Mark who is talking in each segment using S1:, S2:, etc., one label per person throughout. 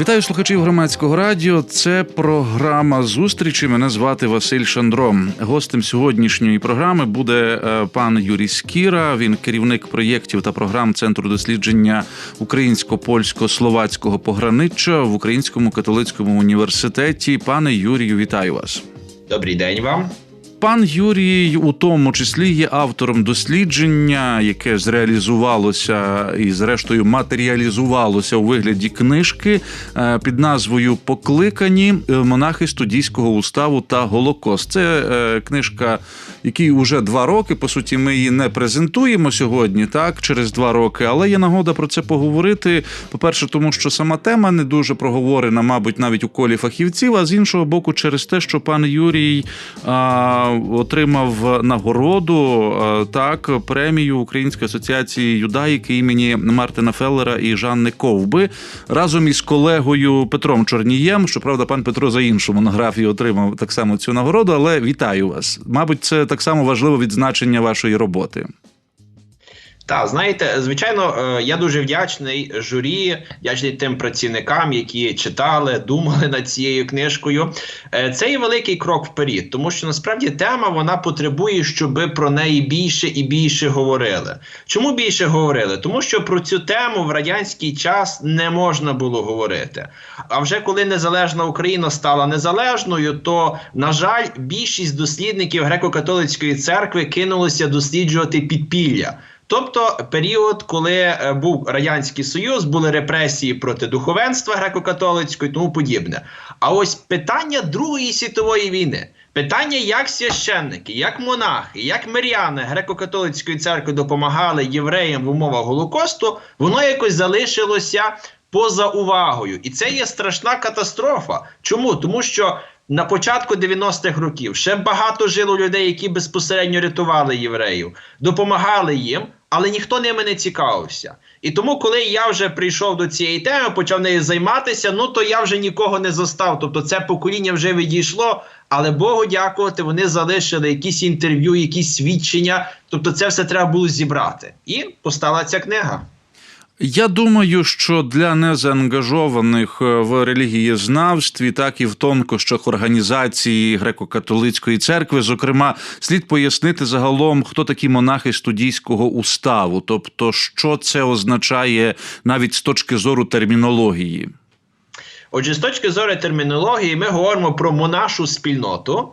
S1: Вітаю слухачів громадського радіо. Це програма зустрічі. Мене звати Василь Шандром. Гостем сьогоднішньої програми буде е, пан Юрій Скіра. Він керівник проєктів та програм Центру дослідження українсько-польсько-словацького пограниччя в Українському католицькому університеті. Пане Юрію, вітаю вас.
S2: Добрий день вам.
S1: Пан Юрій, у тому числі, є автором дослідження, яке зреалізувалося і, зрештою, матеріалізувалося у вигляді книжки е, під назвою Покликані монахи студійського уставу та Голокост. Це е, книжка, якій уже два роки. По суті, ми її не презентуємо сьогодні, так через два роки. Але є нагода про це поговорити. По перше, тому що сама тема не дуже проговорена, мабуть, навіть у колі фахівців. А з іншого боку, через те, що пан Юрій отримав нагороду так премію Української асоціації юдаїки імені Мартина Феллера і Жанни Ковби разом із колегою Петром Чорнієм. Щоправда, пан Петро за іншу монографію отримав так само цю нагороду, але вітаю вас. Мабуть, це так само важливе відзначення вашої роботи.
S2: Так, знаєте, звичайно, е, я дуже вдячний журі, вдячний тим працівникам, які читали, думали над цією книжкою. Е, це є великий крок вперед, тому що насправді тема вона потребує, щоб про неї більше і більше говорили. Чому більше говорили? Тому що про цю тему в радянський час не можна було говорити. А вже коли незалежна Україна стала незалежною, то на жаль, більшість дослідників греко-католицької церкви кинулося досліджувати підпілля. Тобто період, коли е, був радянський союз, були репресії проти духовенства греко-католицького і тому подібне. А ось питання Другої світової війни, питання, як священники, як монахи, як миряни греко-католицької церкви допомагали євреям в умовах голокосту, воно якось залишилося поза увагою, і це є страшна катастрофа. Чому тому, що на початку 90-х років ще багато жило людей, які безпосередньо рятували євреїв, допомагали їм але ніхто ними не цікавився. І тому, коли я вже прийшов до цієї теми, почав нею займатися, ну то я вже нікого не застав. Тобто це покоління вже відійшло, але Богу дякувати, вони залишили якісь інтерв'ю, якісь свідчення. Тобто, це все треба було зібрати. І постала ця книга.
S1: Я думаю, що для незаангажованих е, в релігієзнавстві, так і в тонкощах організації греко-католицької церкви, зокрема, слід пояснити загалом, хто такі монахи студійського уставу, тобто, що це означає навіть з точки зору термінології.
S2: Отже, з точки зору термінології, ми говоримо про монашу спільноту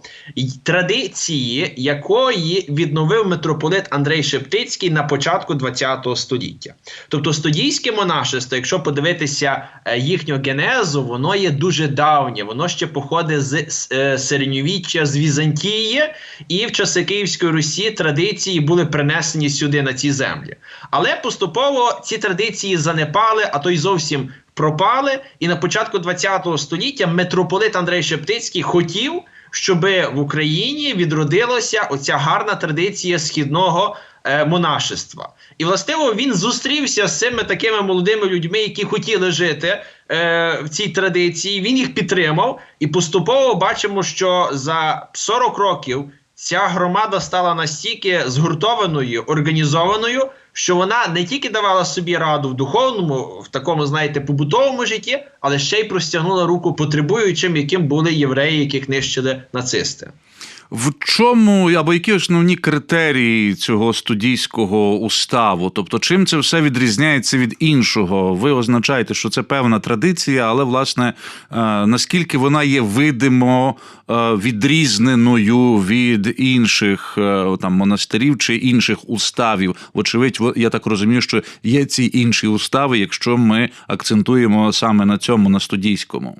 S2: традиції, якої відновив митрополит Андрей Шептицький на початку ХХ століття. Тобто студійське монашество, якщо подивитися е, їхнього генезу, воно є дуже давнє, воно ще походить з е, середньовіччя з Візантії, і в часи Київської Русі традиції були принесені сюди на ці землі. Але поступово ці традиції занепали, а то й зовсім пропали. І на початку ХХ століття митрополит Андрей Шептицький хотів, щоб в Україні відродилася оця гарна традиція східного е, монашества. І властиво він зустрівся з цими такими молодими людьми, які хотіли жити е, в цій традиції. Він їх підтримав, і поступово бачимо, що за 40 років ця громада стала настільки згуртованою, організованою що вона не тільки давала собі раду в духовному, в такому, знаєте, побутовому житті, але ще й простягнула руку потребуючим, яким були євреї, яких нищили нацисти.
S1: В чому або які основні критерії цього студійського уставу? Тобто, чим це все відрізняється від іншого? Ви означаєте, що це певна традиція, але власне е, наскільки вона є видимо е, відрізненою від інших е, там монастирів чи інших уставів? Вочевидь, я так розумію, що є ці інші устави, якщо ми акцентуємо саме на цьому на студійському.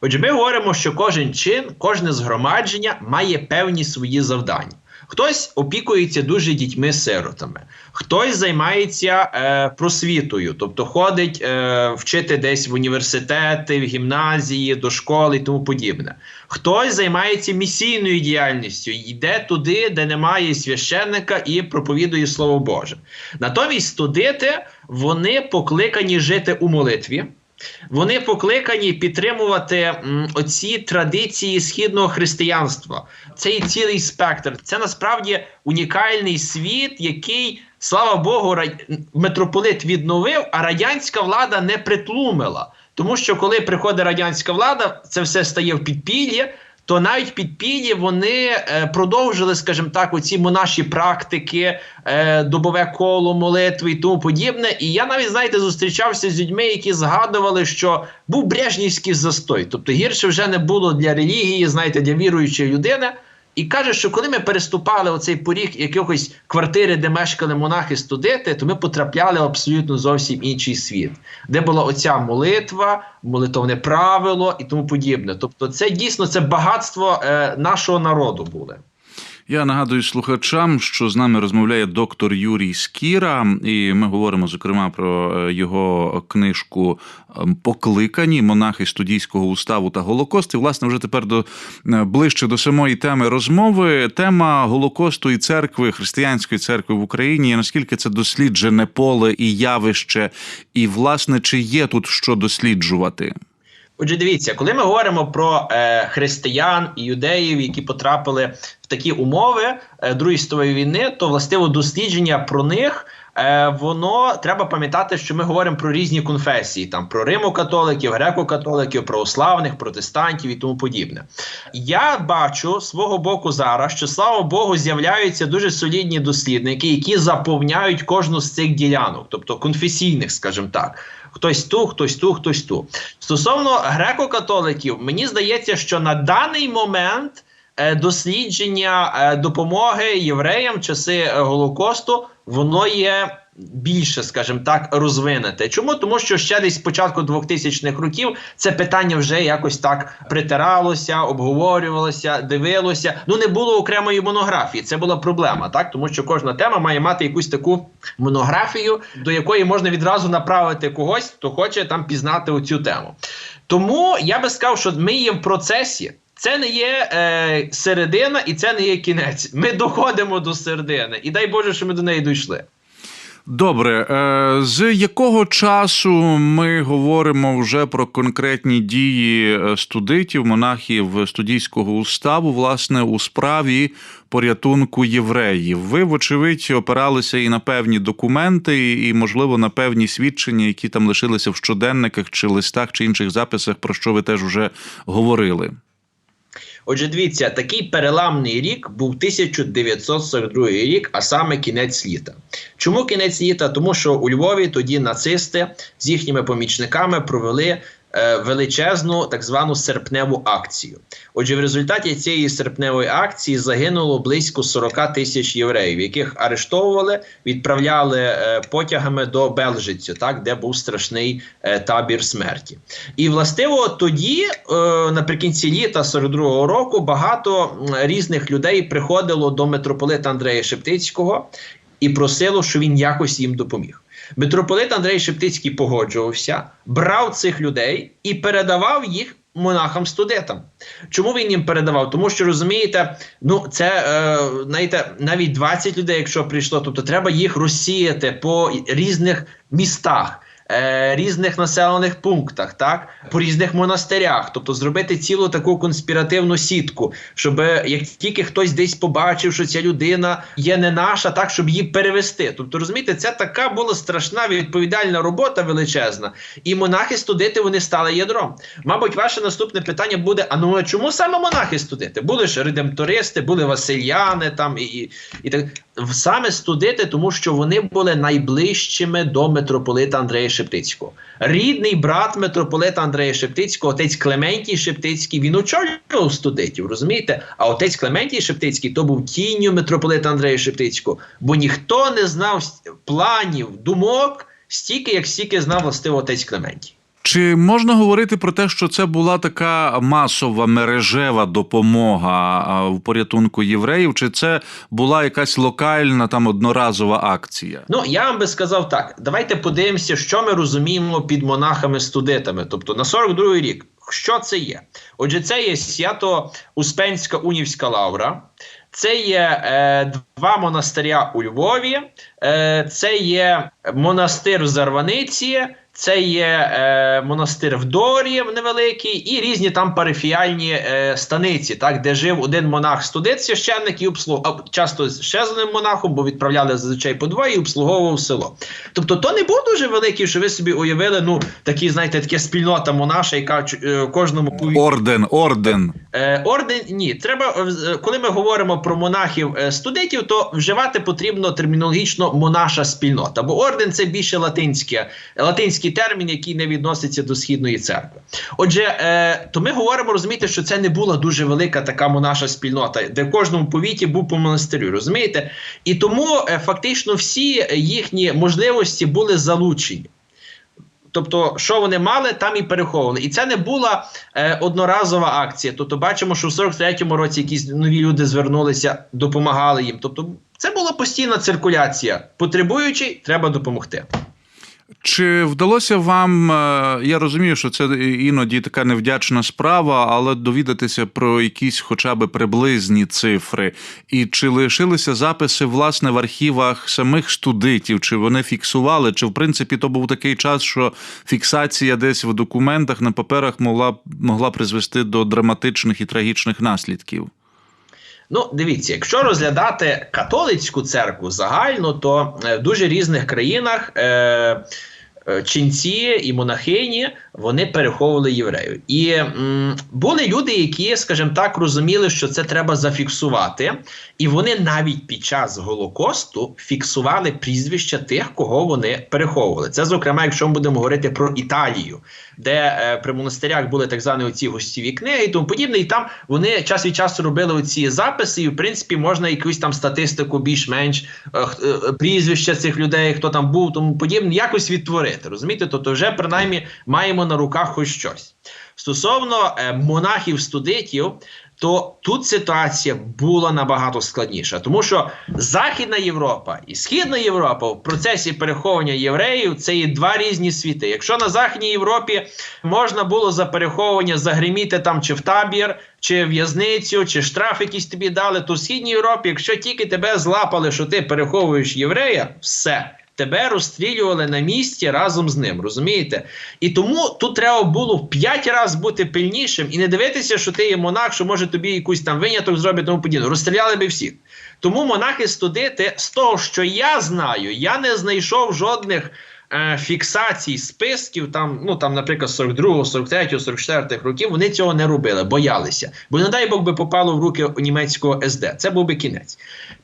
S2: Отже, ми говоримо, що кожен чин, кожне згромадження має певні свої завдання. Хтось опікується дуже дітьми-сиротами, хтось займається е, просвітою, тобто ходить е, вчити десь в університети, в гімназії, до школи і тому подібне. Хтось займається місійною діяльністю, йде туди, де немає священника і проповідує Слово Боже. Натомість студити вони покликані жити у молитві Вони покликані підтримувати оці традиції східного християнства. Цей цілий спектр. Це насправді унікальний світ, який, слава Богу, ра- митрополит відновив, а радянська влада не притлумила. Тому що коли приходить радянська влада, це все стає в підпіллі. То навіть в підпіллі вони е, продовжили, скажімо так, оці монаші практики, е, добове коло молитви і тому подібне. І я навіть, знаєте, зустрічався з людьми, які згадували, що був брежнівський застой. Тобто гірше вже не було для релігії, знаєте, для віруючої людини. І каже, що коли ми переступали оцей поріг якихось квартири, де мешкали монахи студити, то ми потрапляли в абсолютно зовсім інший світ, де була оця молитва, молитовне правило і тому подібне. Тобто, це дійсно це багатство е, нашого народу було.
S1: Я нагадую слухачам, що з нами розмовляє доктор Юрій Скіра, і ми говоримо зокрема про е, його книжку ем, Покликані монахи студійського уставу та Голокост. І, власне, вже тепер до е, ближче до самої теми розмови. Тема Голокосту і церкви, християнської церкви в Україні. Наскільки це досліджене поле і явище, і власне чи є тут що досліджувати?
S2: Отже, дивіться, коли ми говоримо про е, християн і юдеїв, які потрапили в такі умови е, Другої світової війни, то властиво дослідження про них. Е, воно треба пам'ятати, що ми говоримо про різні конфесії, там про римокатоликів, греко-католиків, православних, протестантів і тому подібне. Я бачу свого боку зараз, що слава Богу, з'являються дуже солідні дослідники, які заповняють кожну з цих ділянок, тобто конфесійних, скажімо так. Хтось ту, хтось ту, хтось ту. Стосовно греко-католиків, мені здається, що на даний момент е, дослідження е, допомоги євреям в часи е, Голокосту воно є більше, скажімо так, розвинете. Чому? Тому що ще десь з початку 2000-х років це питання вже якось так притиралося, обговорювалося, дивилося. Ну не було окремої монографії. Це була проблема, так тому що кожна тема має мати якусь таку монографію, до якої можна відразу направити когось, хто хоче там пізнати оцю тему. Тому я би сказав, що ми є в процесі. Це не є е, середина і це не є кінець. Ми доходимо до середини, і дай Боже, що ми до неї дійшли.
S1: Добре, е, з якого часу ми говоримо вже про конкретні дії е, студитів, монахів студійського уставу, власне, у справі порятунку євреїв? Ви, вочевидь, опиралися і на певні документи, і, можливо, на певні свідчення, які там лишилися в щоденниках чи листах чи інших записах, про що ви теж вже говорили.
S2: Отже, дивіться, такий переламний рік був 1942 рік, а саме кінець літа. Чому кінець літа? Тому що у Львові тоді нацисти з їхніми помічниками провели величезну так звану серпневу акцію. Отже, в результаті цієї серпневої акції загинуло близько 40 тисяч євреїв, яких арештовували, відправляли е, потягами до Белжицю, так де був страшний е, табір смерті. І властиво тоді, е, наприкінці літа 42-го року, багато різних людей приходило до митрополита Андрея Шептицького і просило, що він якось їм допоміг. Митрополит Андрей Шептицький погоджувався, брав цих людей і передавав їх монахам-студентам. Чому він їм передавав? Тому що розумієте, ну це е, знаєте, навіть 20 людей, якщо прийшло, тобто треба їх розсіяти по різних містах. Е, Різних населених пунктах, так по різних монастирях, тобто зробити цілу таку конспіративну сітку, щоб е, як тільки хтось десь побачив, що ця людина є не наша, так щоб її перевести. Тобто, розумієте, це така була страшна відповідальна робота величезна, і монахи студити вони стали ядром. Мабуть, ваше наступне питання буде: а ну а чому саме монахи студити? Були ж редемтористи, були васильяни там і, і, і так саме студити, тому що вони були найближчими до митрополита Андрея Шептицького. Рідний брат митрополита Андрея Шептицького, отець Клементій Шептицький, він очолював студитів, розумієте? А отець Клементій Шептицький то був тінню митрополита Андрея Шептицького, бо ніхто не знав планів, думок стільки, як стільки знав властиво отець Клементій.
S1: Чи можна говорити про те, що це була така масова мережева допомога в порятунку євреїв? Чи це була якась локальна там одноразова акція?
S2: Ну, я вам би сказав так: давайте подивимося, що ми розуміємо під монахами-студентами. Тобто на 42-й рік, що це є? Отже, це є свято Успенська унівська лавра. Це є е, два монастиря у Львові, е, це є монастир в Зарваниці, Це є е, монастир в Дорі невеликий, і різні там парафіальні е, станиці, так, де жив один монах студент священник і обслуговував часто ще з одним монахом, бо відправляли зазвичай по двоє і обслуговував село. Тобто, то не був дуже великий, що ви собі уявили, ну такі, знаєте, така спільнота монаша, яка е, кожному
S1: Орден, орден.
S2: Е, орден ні, треба е, коли ми говоримо про монахів е, студентів, то вживати потрібно термінологічно монаша спільнота. Бо орден це більше латинське, латинський термін, який не відноситься до східної церкви. Отже, е, то ми говоримо, розумієте, що це не була дуже велика така монаша спільнота, де в кожному повіті був по монастирю, розумієте? І тому е, фактично всі їхні можливості були залучені. Тобто, що вони мали, там і переховували. І це не була е, одноразова акція. Тобто, бачимо, що в 43-му році якісь нові люди звернулися, допомагали їм. Тобто, це була постійна циркуляція. Потребуючий, треба допомогти.
S1: Чи вдалося вам? е, Я розумію, що це іноді така невдячна справа, але довідатися про якісь хоча б приблизні цифри. І чи лишилися записи власне в архівах самих студитів? Чи вони фіксували? Чи в принципі то був такий час, що фіксація десь в документах на паперах могла могла призвести до драматичних і трагічних наслідків?
S2: Ну, дивіться, якщо розглядати католицьку церкву загально, то е, в дуже різних країнах е, ченці і монахині вони переховували євреїв. І м, були люди, які, скажімо так, розуміли, що це треба зафіксувати, і вони навіть під час Голокосту фіксували прізвища тих, кого вони переховували. Це, зокрема, якщо ми будемо говорити про Італію, де е, при монастирях були так звані оці гостєві книги і тому подібне, і там вони час від часу робили оці записи, і в принципі можна якусь там статистику більш-менш е, е, прізвища цих людей, хто там був, тому подібне, якось відтворити. Розумієте? Тобто, вже принаймні маємо на руках хоч щось. Стосовно е, монахів-студитів, то тут ситуація була набагато складніша, тому що Західна Європа і Східна Європа в процесі переховування євреїв це є два різні світи. Якщо на Західній Європі можна було за переховування загриміти там чи в табір, чи в'язницю, чи штраф якийсь тобі дали, то в Східній Європі, якщо тільки тебе злапали, що ти переховуєш єврея, все. Тебе розстрілювали на місці разом з ним, розумієте? І тому тут треба було в п'ять разів бути пильнішим і не дивитися, що ти є монах, що може тобі якийсь там виняток зробити тому подібне. Розстріляли би всіх. Тому монахи-студити, з того, що я знаю, я не знайшов жодних е, фіксацій списків, там, ну там, наприклад, 42, 43, 44 років, вони цього не робили, боялися. Бо, не дай Бог би попало в руки німецького СД. Це був би кінець.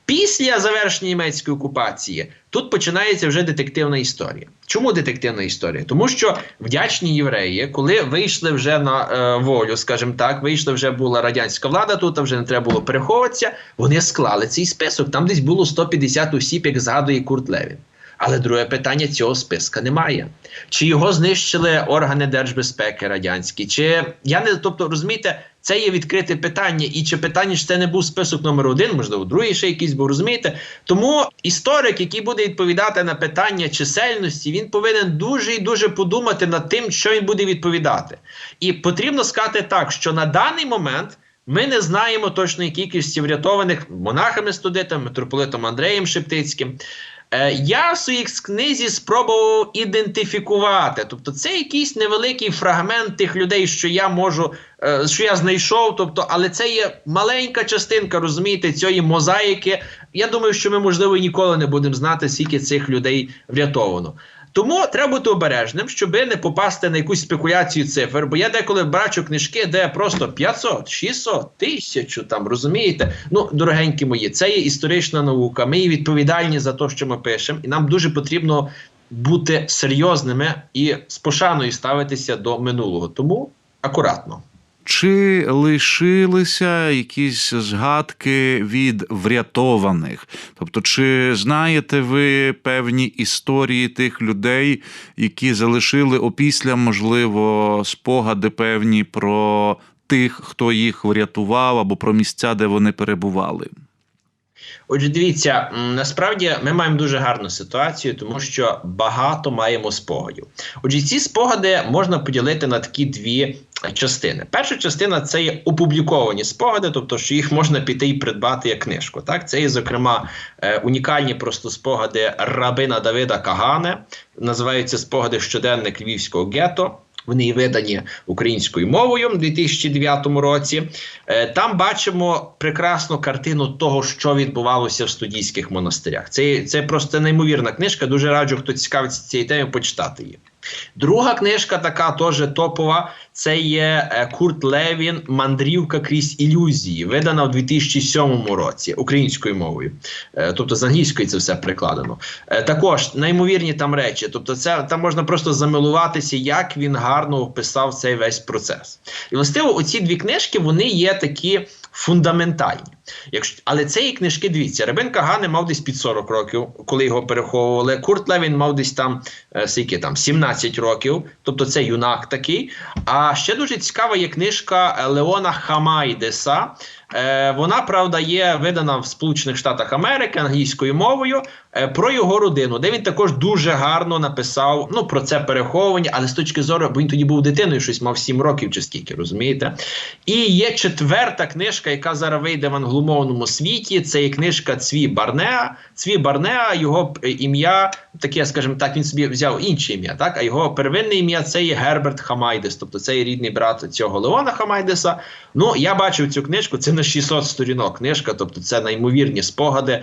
S2: Після завершення німецької окупації тут починається вже детективна історія. Чому детективна історія? Тому що вдячні євреї, коли вийшли вже на е, волю, скажімо так, вийшла вже була радянська влада, тут вже не треба було переховуватися. Вони склали цей список. Там десь було 150 осіб, як згадує Курт Левін. Але друге питання цього списка немає. Чи його знищили органи держбезпеки радянські? Чи я не тобто розумієте, це є відкрите питання, і чи питання ж це не був список номер один, можливо, другий ще якийсь був, розумієте? Тому історик, який буде відповідати на питання чисельності, він повинен дуже і дуже подумати над тим, що він буде відповідати. І потрібно сказати так, що на даний момент. Ми не знаємо точної кількості врятованих монахами студентами, митрополитом Андреєм Шептицьким. Е, Я в своїй книзі спробував ідентифікувати. Тобто, це якийсь невеликий фрагмент тих людей, що я можу, е, що я знайшов. Тобто, але це є маленька частинка, розумієте, цієї мозаїки. Я думаю, що ми, можливо, ніколи не будемо знати, скільки цих людей врятовано. Тому треба бути обережним, щоб не попасти на якусь спекуляцію цифр. Бо я деколи бачу книжки, де просто 500, 600, 1000, там розумієте. Ну, дорогенькі мої, це є історична наука. Ми є відповідальні за те, що ми пишемо, і нам дуже потрібно бути серйозними і з пошаною ставитися до минулого. Тому акуратно.
S1: Чи лишилися якісь згадки від врятованих? Тобто, чи знаєте ви певні історії тих людей, які залишили опісля, можливо, спогади певні про тих, хто їх врятував, або про місця, де вони перебували?
S2: Отже, дивіться, насправді ми маємо дуже гарну ситуацію, тому що багато маємо спогадів. Отже, ці спогади можна поділити на такі дві частини. Перша частина це є опубліковані спогади, тобто, що їх можна піти і придбати як книжку. Так, це є, зокрема, е, унікальні просто спогади рабина Давида Кагане, називаються спогади щоденник Львівського гетто. Вони видані українською мовою в 2009 році. Е, Там бачимо прекрасну картину того, що відбувалося в студійських монастирях. Це, це просто неймовірна книжка. Дуже раджу, хто цікавиться цією темою, почитати її. Друга книжка, така теж топова, це є е, Курт Левін Мандрівка крізь ілюзії, видана в 2007 році українською мовою. Е, Тобто з англійської це все прикладено. Е, Також неймовірні там речі. Тобто, це там можна просто замилуватися, як він гарно описав цей весь процес. І властиво, оці дві книжки вони є такі фундаментальні. Якщо, але цієї книжки, дивіться, Рабин Кагане мав десь під 40 років, коли його переховували. Курт Левін мав десь там, е, скільки там 17 років, тобто це юнак такий. А ще дуже цікава є книжка е, Леона Хамайдеса. Е, вона, правда, є видана в Сполучених Штатах Америки англійською мовою е, про його родину, де він також дуже гарно написав ну, про це переховування, але з точки зору, бо він тоді був дитиною, щось мав 7 років чи скільки, розумієте? І є четверта книжка, яка зараз вийде в англомовному світі. Це є книжка Цві Барнеа. Цві Барнеа, його е, ім'я, таке, скажімо так, він собі взяв інше ім'я, так? А його первинне ім'я це є Герберт Хамайдес, тобто це є рідний брат цього Леона Хамайдеса. Ну, я бачив цю книжку, це на 600 сторінок книжка, тобто це неймовірні спогади.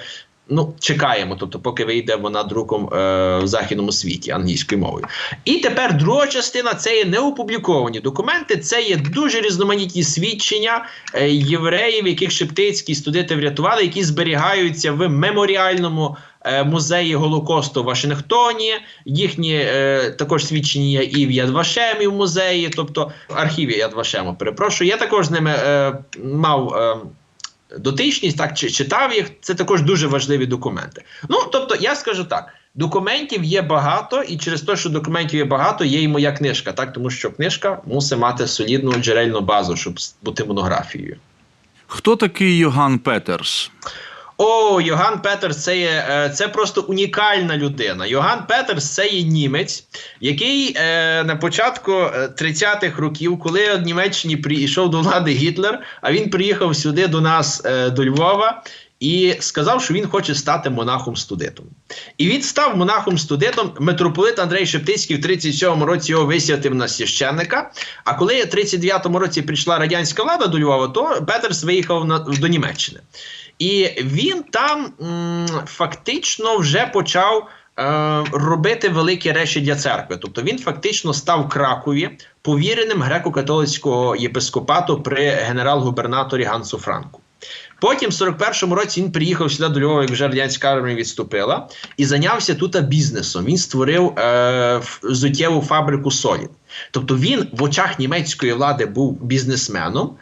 S2: Ну, чекаємо, тобто, поки вийде вона друком е, в західному світі англійською мовою. І тепер друга частина це є неопубліковані документи. Це є дуже різноманітні свідчення е, євреїв, яких шептицькі студенти врятували, які зберігаються в меморіальному е, музеї Голокосту в Вашингтоні. Їхні е, також свідчення є і в Ядвашемі в музеї, тобто в архіві Ядвашему. Перепрошую. Я також з ними е, мав. Е, дотичність, так чи читав їх, це також дуже важливі документи. Ну тобто, я скажу так: документів є багато, і через те, що документів є багато, є і моя книжка, так тому що книжка мусить мати солідну джерельну базу, щоб бути монографією.
S1: Хто такий Йоган Петерс?
S2: О, Йоган Петерс це є е, це просто унікальна людина. Йоган Петерс це є німець, який е, на початку е, 30-х років, коли в Німеччині прийшов до влади Гітлер, а він приїхав сюди до нас е, до Львова. І сказав, що він хоче стати монахом-студитом. І він став монахом-студитом. Митрополит Андрей Шептицький в 37-му році його висвятив на священника. А коли в 39-му році прийшла радянська влада до Львова, то Петерс виїхав на, до Німеччини. І він там м, фактично вже почав е, робити великі речі для церкви. Тобто він фактично став Кракові повіреним греко-католицького єпископату при генерал-губернаторі Гансу Франку. Потім, в 41-му році, він приїхав сюди до Львова, як вже радянська армія відступила, і зайнявся тут бізнесом. Він створив е, взуттєву фабрику Солід. Тобто він в очах німецької влади був бізнесменом.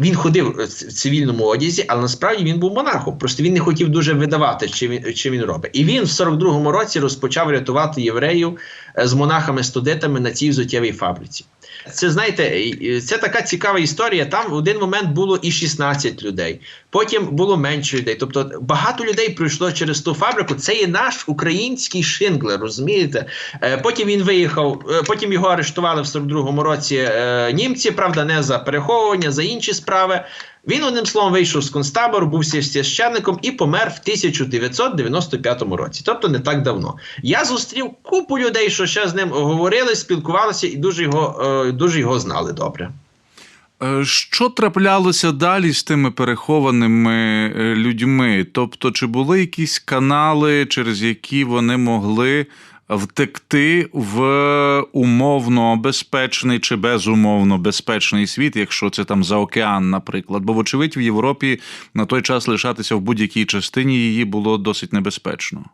S2: Він ходив в цивільному одязі, але насправді він був монахом. Просто він не хотів дуже видавати, чи він, чи він робить. І він в 42-му році розпочав рятувати євреїв е, з монахами-студентами на цій взуттєвій фабриці. Це знаєте, це така цікава історія. Там в один момент було і 16 людей, потім було менше людей. Тобто багато людей пройшло через ту фабрику. Це є наш український шинглер, розумієте? Е, Потім він виїхав, е, потім його арештували в 42-му році е, німці, правда, не за переховування, за інші справи. Він одним словом вийшов з концтабору, був священником і помер в 1995 році, тобто не так давно. Я зустрів купу людей, що ще з ним говорили, спілкувалися і дуже його, е, дуже його знали добре.
S1: Е, Що траплялося далі з тими перехованими е, людьми? Тобто, чи були якісь канали, через які вони могли втекти в умовно безпечний чи безумовно безпечний світ, якщо це там за океан, наприклад? Бо, вочевидь, в Європі на той час лишатися в будь-якій частині її було досить небезпечно.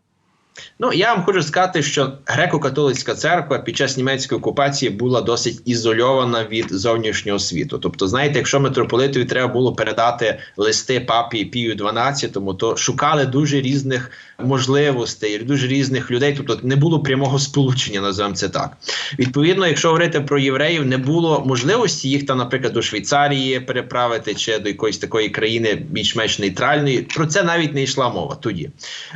S2: Ну, я вам хочу сказати, що греко-католицька церква під час німецької окупації була досить ізольована від зовнішнього світу. Тобто, знаєте, якщо митрополитові треба було передати листи папі Пію XII, то шукали дуже різних можливостей, дуже різних людей. Тобто не було прямого сполучення, називаємо це так. Відповідно, якщо говорити про євреїв, не було можливості їх там, наприклад, до Швейцарії переправити чи до якоїсь такої країни більш-менш нейтральної. Про це навіть не йшла мова тоді.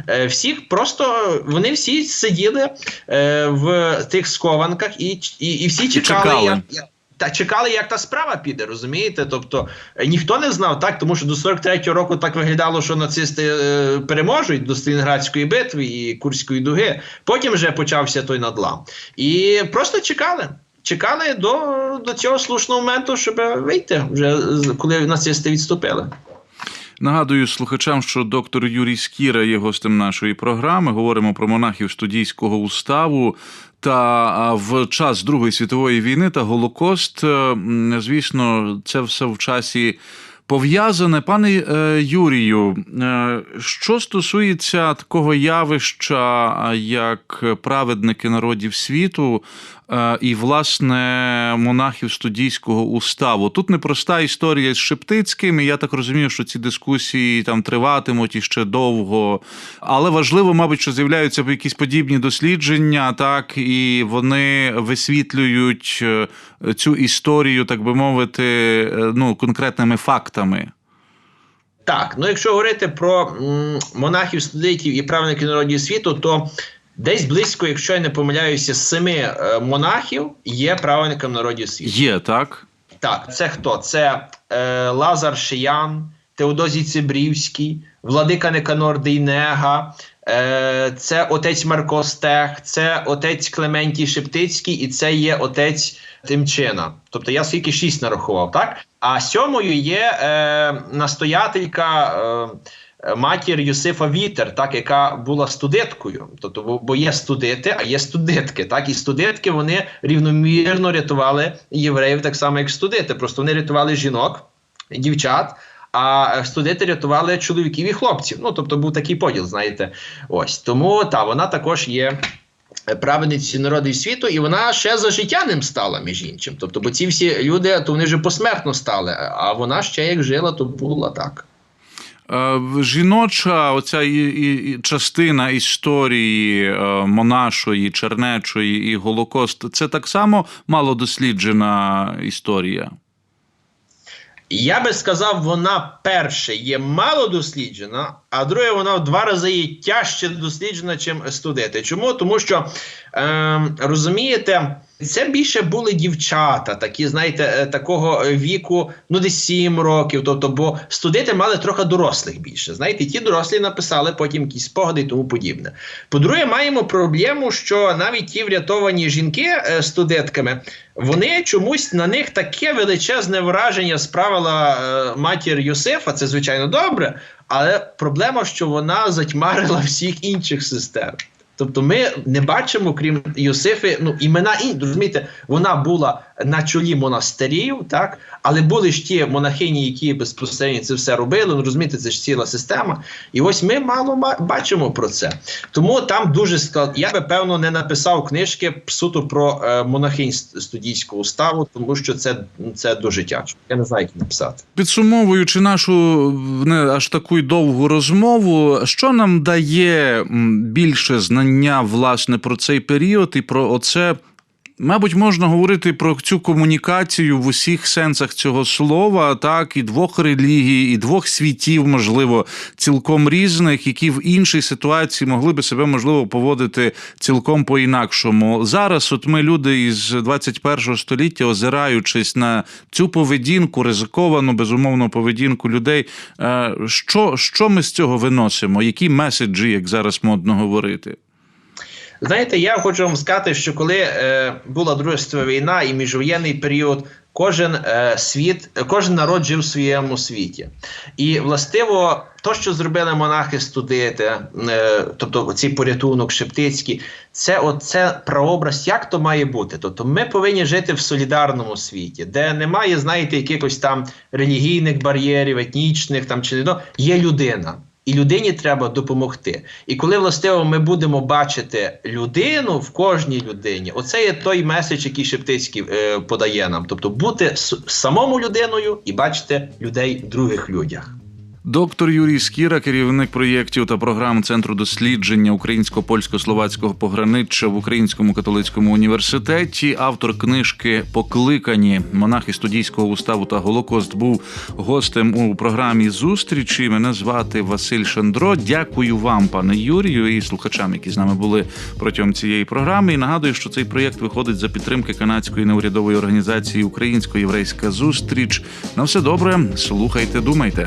S2: Е, всіх просто вони всі сиділи е, в тих схованках і, і, і всі чекали.
S1: чекали.
S2: Як, як- та чекали, як та справа піде, розумієте? Тобто е, ніхто не знав так, тому що до 43-го року так виглядало, що нацисти е, переможуть до Сталінградської битви і Курської дуги. Потім вже почався той надлам. І просто чекали. Чекали до, до цього слушного моменту, щоб вийти, вже коли нацисти відступили.
S1: Нагадую слухачам, що доктор Юрій Скіра є гостем нашої програми. Говоримо про монахів студійського уставу. Та в час Другої світової війни та Голокост, е, звісно, це все в часі пов'язане. Пане е, Юрію, е, що стосується такого явища, як праведники народів світу, і, власне, монахів студійського уставу. Тут непроста історія з Шептицьким, і я так розумію, що ці дискусії там триватимуть іще довго. Але важливо, мабуть, що з'являються якісь подібні дослідження, так, і вони висвітлюють е, цю історію, так би мовити, е, ну, конкретними фактами.
S2: Так, ну якщо говорити про монахів, студентів і правників народів світу, то десь близько, якщо я не помиляюся, семи е, монахів є правником народів світу.
S1: Є, так?
S2: Так, це хто? Це е, Лазар Шиян, Теодозій Цибрівський, Владика Никанор Дейнега, е, це отець Марко Стех, це отець Клементій Шептицький і це є отець Тимчина. Тобто я скільки шість нарахував, так? А сьомою є е, настоятелька. Е, Матір Юсифа Вітер, так яка була студенткою, тобто, бо, є студенти, а є студентки. Так і студентки вони рівномірно рятували євреїв, так само як студенти. Просто вони рятували жінок, дівчат. А студенти рятували чоловіків і хлопців. Ну тобто був такий поділ, знаєте. Ось тому та вона також є праведниці народів світу, і вона ще за життя ним стала, між іншим. Тобто, бо ці всі люди, то вони вже посмертно стали. А вона ще як жила, то була так.
S1: Е, Жіноча оця і, і, частина історії е, монашої, чернечої і Голокост це так само малодосліджена історія.
S2: Я би сказав, вона перше є мало досліджена, а друге, вона в два рази є тяжче досліджена, чим студенти. Чому? Тому що е, розумієте, це більше були дівчата, такі, знаєте, е, такого віку, ну десь 7 років. Тобто, бо студенти мали трохи дорослих більше. Знаєте, ті дорослі написали потім якісь спогади і тому подібне. По-друге, маємо проблему, що навіть ті врятовані жінки е, студентками, вони чомусь на них таке величезне враження справила е, матір Йосифа. Це звичайно добре, але проблема, що вона затьмарила всіх інших сестер. Тобто ми не бачимо, крім Йосифи, ну імена і розумієте, вона була на чолі монастирів, так але були ж ті монахині, які безпосередньо це все робили. Ну розумієте, це ж ціла система. І ось ми мало бачимо про це. Тому там дуже склад. Я би певно не написав книжки суто про е, монахинь ст- студійського уставу, тому що це, це дуже тяжко. Я не знаю, як написати.
S1: Підсумовуючи нашу не аж таку довгу розмову, що нам дає більше знання власне про цей період і про оце. Мабуть, можна говорити про цю комунікацію в усіх сенсах цього слова, так, і двох релігій, і двох світів, можливо, цілком різних, які в іншій ситуації могли би себе можливо поводити цілком по-інакшому. Зараз, от ми люди із 21 століття, озираючись на цю поведінку, ризиковану, безумовно, поведінку людей. е, Що, що ми з цього виносимо? Які меседжі, як зараз модно говорити?
S2: Знаєте, я хочу вам сказати, що коли е, була Друга світова війна і міжвоєнний період, кожен е, світ, кожен народ жив в своєму світі. І властиво, то, що зробили монахи студити, е, тобто цей порятунок Шептицький, це оце прообраз, як то має бути. Тобто ми повинні жити в солідарному світі, де немає, знаєте, якихось там релігійних бар'єрів, етнічних там чи не є людина. І людині треба допомогти. І коли властиво ми будемо бачити людину в кожній людині, оце є той меседж, який Шептицький е, подає нам. Тобто бути с- самому людиною і бачити людей в других людях.
S1: Доктор Юрій Скіра, керівник проєктів та програм Центру дослідження українсько-польсько-словацького пограниччя в Українському католицькому університеті, автор книжки Покликані монахи студійського уставу та Голокост був гостем у програмі зустрічі. Мене звати Василь Шандро. Дякую вам, пане Юрію, і слухачам, які з нами були протягом цієї програми. І нагадую, що цей проєкт виходить за підтримки канадської неурядової організації Українсько-єврейська зустріч. На все добре, слухайте, думайте.